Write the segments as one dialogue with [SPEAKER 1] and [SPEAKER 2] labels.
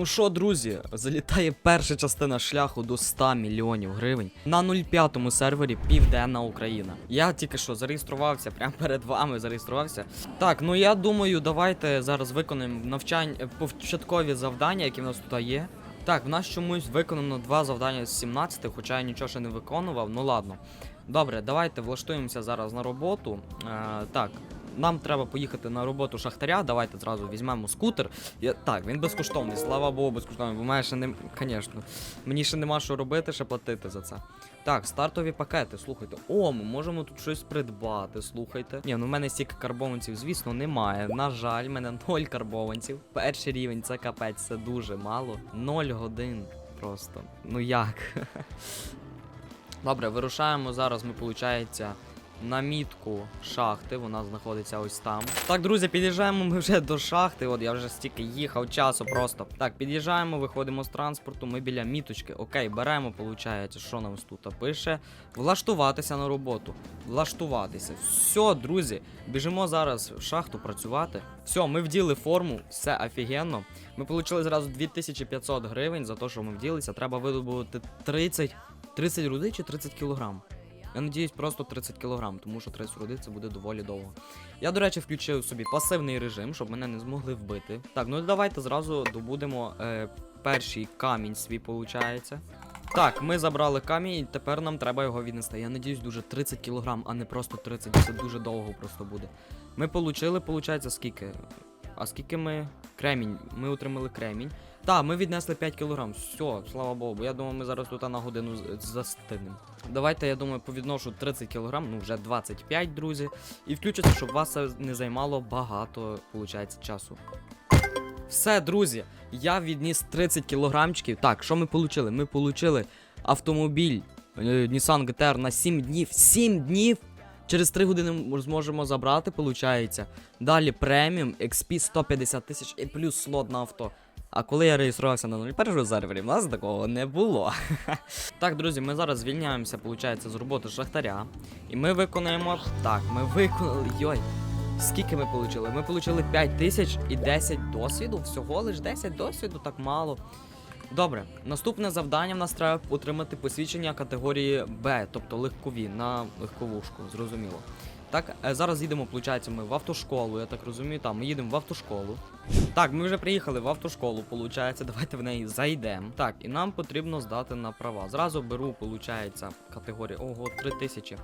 [SPEAKER 1] Ну що, друзі, залітає перша частина шляху до 100 мільйонів гривень на 0,5 сервері Південна Україна. Я тільки що зареєструвався, прямо перед вами зареєструвався. Так, ну я думаю, давайте зараз виконаємо навчання початкові завдання, які в нас тут є. Так, в нас чомусь виконано два завдання з 17, хоча я нічого ще не виконував. Ну ладно. Добре, давайте влаштуємося зараз на роботу. Е, так, нам треба поїхати на роботу шахтаря. Давайте зразу візьмемо скутер. Я, так, він безкоштовний, слава Богу, безкоштовний, бо мене ще не. Звісно, мені ще нема що робити, ще платити за це. Так, стартові пакети, слухайте. О, ми можемо тут щось придбати, слухайте. Ні, ну в мене стільки карбованців, звісно, немає. На жаль, в мене 0 карбованців. Перший рівень це капець, це дуже мало. 0 годин просто. Ну як? Добре, вирушаємо зараз. Ми, виходить, на мітку шахти. Вона знаходиться ось там. Так, друзі, під'їжджаємо ми вже до шахти. От я вже стільки їхав часу просто. Так, під'їжджаємо, виходимо з транспорту. Ми біля міточки. Окей, беремо, виходить, що нам тут пише. Влаштуватися на роботу. Влаштуватися. Все, друзі, біжимо зараз в шахту працювати. Все, ми вділи форму, все офігенно. Ми отримали зразу 2500 гривень за те, що ми вділися. Треба видобувати 30 30 руди чи 30 кілограм? Я надіюсь, просто 30 кілограм, тому що 30 руди це буде доволі довго. Я, до речі, включив собі пасивний режим, щоб мене не змогли вбити. Так, ну давайте зразу добудемо е, перший камінь свій, виходить. Так, ми забрали камінь, і тепер нам треба його віднести. Я надіюсь, дуже 30 кілограм, а не просто 30, це дуже довго просто буде. Ми получили, виходить, скільки? А скільки ми. Кремінь. Ми отримали кремінь. Так, ми віднесли 5 кілограм. Все, слава Богу. Я думаю, ми зараз тут на годину з- застигнемо. Давайте, я думаю, повідношу 30 кілограм, ну вже 25, друзі. І включиться, щоб вас не займало багато, виходить, часу. Все, друзі, я відніс 30 кілограмчиків. Так, що ми отримали? Ми отримали автомобіль е, Nissan GTR на 7 днів. 7 днів! Через 3 години ми зможемо забрати, виходить. Далі преміум, XP 150 тисяч і плюс слот на авто. А коли я реєструвався на 01 сервері, в нас такого не було. так, друзі, ми зараз звільняємося, виходить, з роботи шахтаря. І ми виконуємо. Так, ми виконали. Йой. Скільки ми отримали? Ми отримали 5 тисяч і 10 досвіду. Всього лиш 10 досвіду, так мало. Добре, наступне завдання в нас треба отримати посвідчення категорії Б, тобто легкові на легковушку, зрозуміло. Так, е, зараз їдемо, виходить, ми в автошколу, я так розумію. Так, ми їдемо в автошколу. Так, ми вже приїхали в автошколу, виходить, давайте в неї зайдемо. Так, і нам потрібно здати на права. Зразу беру, виходить, категорію. Ого, 3000.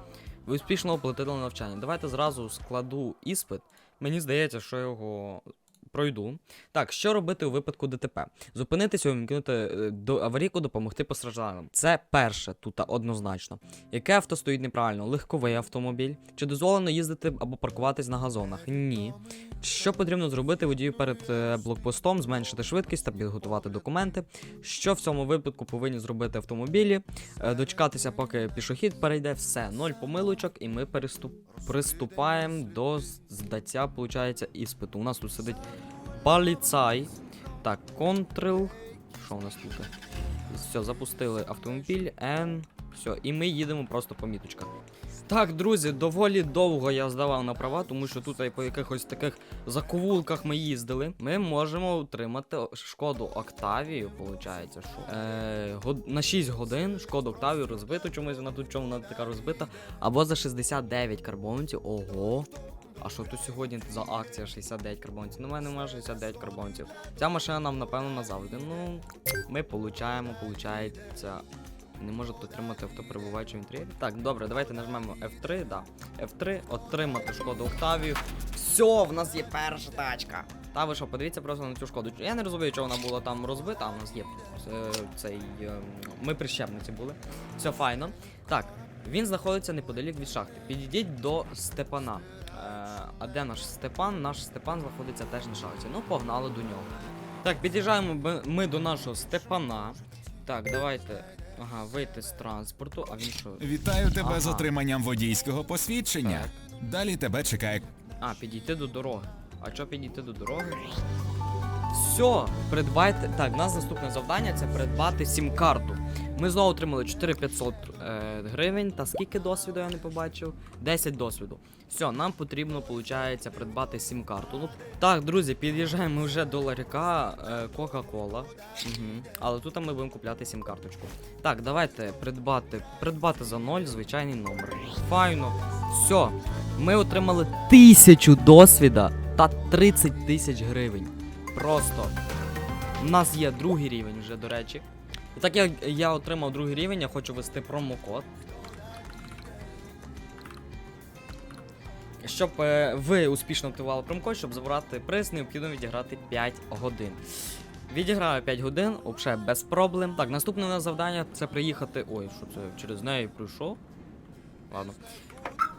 [SPEAKER 1] Ви успішно оплатили навчання. Давайте зразу складу іспит. Мені здається, що його пройду. Так, що робити у випадку ДТП? Зупинитися, увімкнути е, до аварійку, допомогти постраждалим. Це перше тут однозначно. Яке авто стоїть неправильно? Легковий автомобіль? Чи дозволено їздити або паркуватись на газонах? Ні. Що потрібно зробити водію перед е, блокпостом, зменшити швидкість та підготувати документи? Що в цьому випадку повинні зробити автомобілі? Е, Дочекатися, поки пішохід перейде, все, ноль помилочок, і ми переступ... приступаємо до здаття, виходить, іспиту. У нас тут сидить поліцай. Так, контрол. Що у нас тут? Все, запустили автомобіль, N. Все, і ми їдемо просто по міточках. Так, друзі, доволі довго я здавав на права, тому що тут по якихось таких заковулках ми їздили. Ми можемо отримати шкоду Октавію, виходить, що е, год- на 6 годин шкоду Октавію розбиту, чомусь вона тут чому вона така розбита. Або за 69 карбонців. Ого. А що тут сьогодні за акція 69 карбонців? Ну, в мене немає 69 карбонців. Ця машина нам, напевно, назавжди. Ну, ми получаємо, получається. Не можуть отримати автоприбуваючи в інтер'єрі. Так, добре, давайте нажмемо F3, да. F3, отримати шкоду Октавію. Все, в нас є перша тачка. Та ви що, подивіться просто на цю шкоду. Я не розумію, чого вона була там розбита, а в нас є е, цей. е, ми прищепниці були. Все файно. Так, він знаходиться неподалік від шахти. Підійдіть до Степана. А де наш Степан? Наш Степан знаходиться теж на шахті. Ну, погнали до нього. Так, під'їжджаємо ми- до нашого Степана. Так, давайте. Ага, вийти з транспорту, а він що?
[SPEAKER 2] Вітаю тебе з отриманням водійського посвідчення. Далі тебе чекає
[SPEAKER 1] А, підійти до дороги. А що підійти до дороги? Все, придбайте. Так, у нас наступне завдання це придбати сім-карту. Ми знову отримали 4500 е, гривень. Та скільки досвіду я не побачив? 10 досвіду. Все, нам потрібно, виходить, придбати сім-карту. Ну, так, друзі, під'їжджаємо вже до ларька е, Кока-Кола. Угу. Але тут ми будемо купляти сім-карточку. Так, давайте придбати. Придбати за 0 звичайний номер. Файно. Все. Ми отримали тисячу досвіда та 30 тисяч гривень. Просто. У нас є другий рівень вже, до речі. І так як я отримав другий рівень, я хочу ввести промокод. Щоб е, ви успішно активували промокод, щоб забрати приз, необхідно відіграти 5 годин. Відіграю 5 годин, взагалі без проблем. Так, наступне у нас завдання це приїхати. Ой, що це через неї пройшов. Ладно.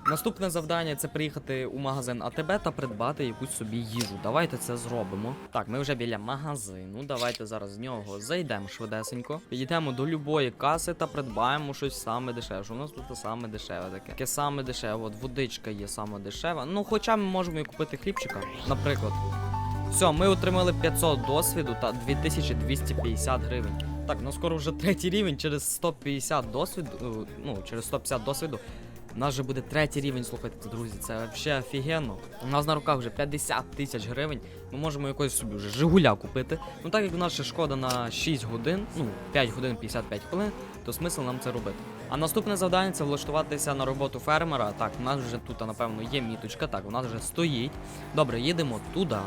[SPEAKER 1] Наступне завдання це приїхати у магазин АТБ та придбати якусь собі їжу. Давайте це зробимо. Так, ми вже біля магазину. Давайте зараз з нього зайдемо швидесенько. Підійдемо до любої каси та придбаємо щось саме дешевше. У нас тут саме дешеве таке. Таке саме дешеве. От водичка є саме дешева. Ну, хоча ми можемо і купити хлібчика, наприклад. Все, ми отримали 500 досвіду та 2250 гривень. Так, ну скоро вже третій рівень через 150 досвіду. е, Ну, через 150 досвіду. У нас вже буде третій рівень, слухайте, друзі, це взагалі офігенно. У нас на руках вже 50 тисяч гривень. Ми можемо якось собі вже Жигуля купити. Ну так як у нас ще шкода на 6 годин, ну 5 годин 55 хвилин, то смисл нам це робити. А наступне завдання це влаштуватися на роботу фермера. Так, у нас вже тут, напевно, є міточка. Так, у нас вже стоїть. Добре, їдемо туди.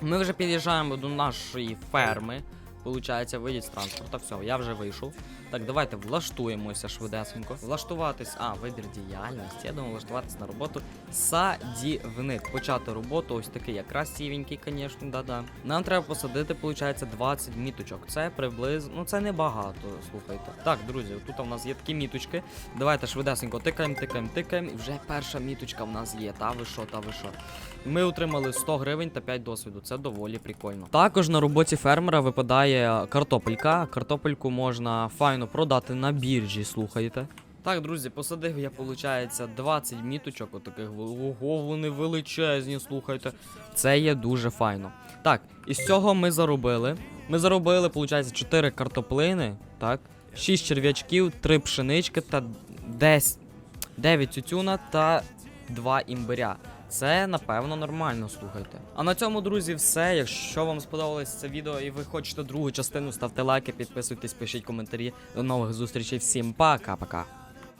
[SPEAKER 1] Ми вже під'їжджаємо до нашої ферми. Получається, виїдь з транспорта. Все, я вже вийшов. Так, давайте влаштуємося швидесенько. Влаштуватись, а, вибір діяльності. Я думаю, влаштуватись на роботу садівник. Почати роботу, ось такий якраз сівенький, звісно, да-да. Нам треба посадити, виходить, 20 міточок. Це приблизно, ну це небагато, слухайте. Так, друзі, тут у нас є такі міточки. Давайте швидесенько тикаємо, тикаємо, тикаємо. І вже перша міточка в нас є. Та ви що, та ви що. Ми отримали 100 гривень та 5 досвіду. Це доволі прикольно. Також на роботі фермера випадає картопелька. Картопельку можна файно продати на біржі, слухайте. Так, друзі, посадив я, виходить, 20 міточок, отаких ого, вони величезні, слухайте. Це є дуже файно. Так, із цього ми заробили. Ми заробили, виходить, 4 картоплини, так, 6 черв'ячків, 3 пшенички та 10, 9 тютюна та 2 імбиря. Це напевно нормально, слухайте. А на цьому, друзі, все. Якщо вам сподобалось це відео і ви хочете другу частину, ставте лайки, підписуйтесь, пишіть коментарі. До нових зустрічей. Всім пока-пока.